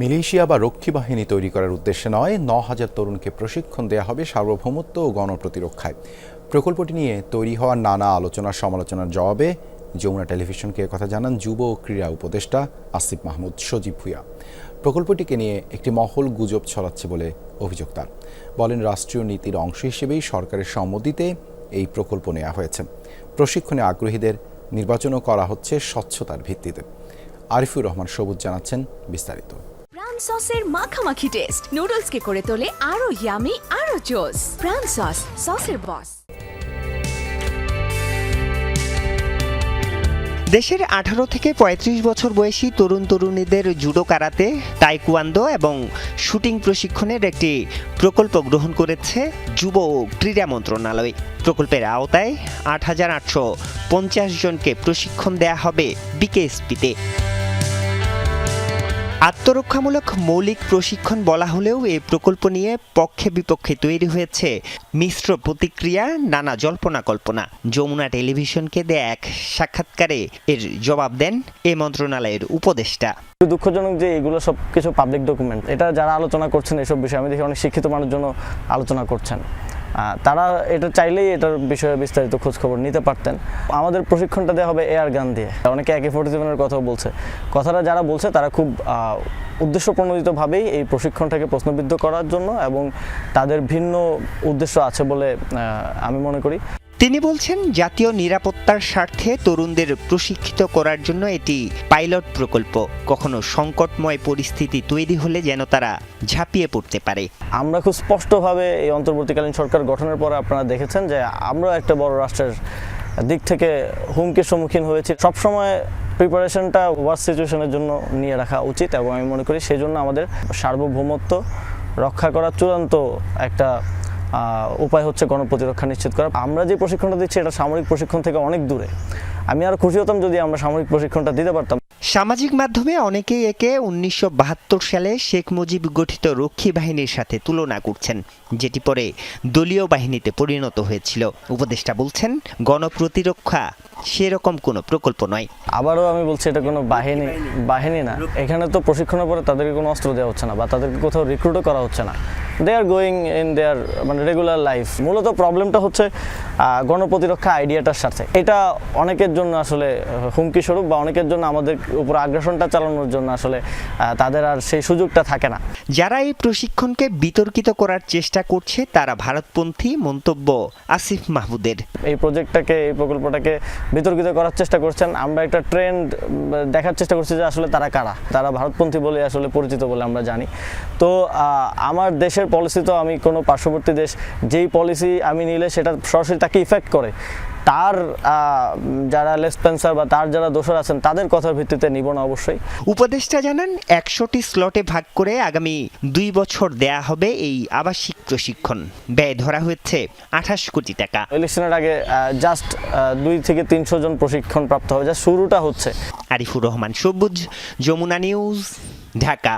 Militia বা রক্ষী বাহিনী তৈরি করার উদ্দেশ্যে নয় ন হাজার তরুণকে প্রশিক্ষণ দেওয়া হবে সার্বভৌমত্ব ও গণপ্রতিরক্ষায়। প্রকল্পটি নিয়ে তৈরি হওয়া নানা আলোচনা সমালোচনার জবাবে যমুনা টেলিভিশনকে কথা জানান যুব ও ক্রীড়া উপদেষ্টা আসিফ মাহমুদ সজীব ভুইয়া। প্রকল্পটিকে নিয়ে একটি মহল গুজব ছড়াচ্ছে বলে অভিযোগ তার। বলেন, রাষ্ট্রীয় নীতির অংশ হিসেবেই সরকারের সম্মতিতে এই প্রকল্প নেওয়া হয়েছে। প্রশিক্ষণে আগ্রহীদের নির্বাচনও করা হচ্ছে স্বচ্ছতার ভিত্তিতে। আরিফুর রহমান সবুজ জানাচ্ছেন বিস্তারিত। সসের মাখামাখি টেস্ট নুডলসকে করে তোলে আরও ইয়ামি আরও জোস প্রাণ সস সসের বস দেশের আঠারো থেকে ৩৫ বছর বয়সী তরুণ তরুণীদের জুডো কারাতে, তাইকুয়ান্দো এবং শুটিং প্রশিক্ষণের একটি প্রকল্প গ্রহণ করেছে যুব ও ক্রীড়া মন্ত্রণালয়। প্রকল্পের আওতায় আট হাজার আটশো পঞ্চাশ জনকে প্রশিক্ষণ দেয়া হবে বিকেএসপিতে। আত্মরক্ষামূলক মৌলিক প্রশিক্ষণ বলা হলেও এই প্রকল্প নিয়ে পক্ষে বিপক্ষে তৈরি হয়েছে মিশ্র প্রতিক্রিয়া, নানা জল্পনা কল্পনা। যমুনা টেলিভিশনকে দেয়া এক সাক্ষাৎকারে এর জবাব দেন এ মন্ত্রণালয়ের উপদেষ্টা। দুঃখজনক যে এগুলো সব কিছু পাবলিক ডকুমেন্ট এটা যারা আলোচনা করছেন এসব বিষয়ে, আমি দেখি অনেক শিক্ষিত মানুষজন আলোচনা করছেন। তারা এটা চাইলেই এটার বিষয়ে বিস্তারিত খোঁজ খবর নিতে পারতেন। আমাদের প্রশিক্ষণটা দেওয়া হবে এয়ার গান দিয়ে অনেকে একে ফোর্টি সেভেনের কথাও বলছে। কথাটা যারা বলছে, তারা খুব উদ্দেশ্য প্রণোদিতভাবেই এই প্রশিক্ষণটাকে প্রশ্নবিদ্ধ করার জন্য এবং তাদের ভিন্ন উদ্দেশ্য আছে বলে আমি মনে করি। তিনি বলছেন, জাতীয় নিরাপত্তার স্বার্থে তরুণদের প্রশিক্ষিত করার জন্য এটি পাইলট প্রকল্প। কখনো সংকটময় পরিস্থিতি তৈরি হলে যেন তারা ঝাঁপিয়ে পড়তে পারে। আমরা খুব স্পষ্টভাবে এই অন্তর্বর্তীকালীন সরকার গঠনের পরে আপনারা দেখেছেন যে আমরা একটা বড় রাষ্ট্রের দিক থেকে হুমকির সম্মুখীন হয়েছি। সবসময় প্রিপারেশনটা ওয়ার্স সিচুয়েশনের জন্য নিয়ে রাখা উচিত এবং আমি মনে করি সেই জন্য আমাদের সার্বভৌমত্ব রক্ষা করার চূড়ান্ত একটা উপায় হচ্ছে গণপ্রতিরক্ষা নিশ্চিত করা। আমরা যে প্রশিক্ষণটা দিচ্ছি এটা সামরিক প্রশিক্ষণ থেকে অনেক দূরে। আমি আরও খুশি হতাম যদি আমরা সামরিক প্রশিক্ষণটা দিতে পারতাম। সামাজিক মাধ্যমে অনেকেই একে উনিশশো বাহাত্তর সালে শেখ মুজিব গঠিত রক্ষী বাহিনীর সাথে তুলনা করছেন যেটি পরে দলীয় বাহিনীতে পরিণত হয়েছিল। উপদেষ্টা বলছেন গণপ্রতিরক্ষা সেরকম কোনো প্রকল্প নয়। আবারও আমি বলছি এটা কোনো বাহিনী বাহিনী না। এখানে তো প্রশিক্ষণের পরে তাদেরকে কোনো অস্ত্র দেওয়া হচ্ছে না বা তাদেরকে কোথাও রিক্রুটও করা হচ্ছে না। দে আর গোয়িং ইন দেয়ার মানে রেগুলার লাইফ মূলত প্রবলেমটা হচ্ছে গণপ্রতিরক্ষা আইডিয়াটার সাথে এটা অনেকের জন্য আসলে হুমকি স্বরূপ বা অনেকের জন্য আমাদের উপর আগ্রাসনটা চালানোর জন্য আসলে তাদের আর সেই সুযোগটা থাকে না। যারা এই প্রশিক্ষণকে বিতর্কিত করার চেষ্টা করছে তারা ভারতপন্থী মন্তব্য আসিফ মাহমুদের। এই প্রজেক্টটাকে এই প্রকল্পটাকে বিতর্কিত করার চেষ্টা করছেন। আমরা একটা ট্রেন্ড দেখার চেষ্টা করছি যে আসলে তারা কারা। তারা ভারতপন্থী বলে আসলে পরিচিত বলে আমরা জানি। তো আমার দেশের পলিসি তো আমি কোনো পার্শ্ববর্তী দেশ যেই পলিসি আমি নিলে সেটা সরাসরি তাকে ইফেক্ট করে। তার যারা লেসপেন্সার বা তার যারা দোষর আছেন তাদের কথার ভিত্তিতে নিব না অবশ্যই। উপদেষ্টা জানান একশোটি স্লটে ভাগ করে আগামী দুই বছর দেয়া হবে এই আবাসিক প্রশিক্ষণ। ব্যয় ধরা হয়েছে আঠাশ কোটি টাকা। ইলেকশনের আগে জাস্ট দুই থেকে তিনশো জন প্রশিক্ষণ প্রাপ্ত হবে যা শুরুটা হচ্ছে। আরিফুর রহমান সবুজ যমুনা নিউজ ঢাকা।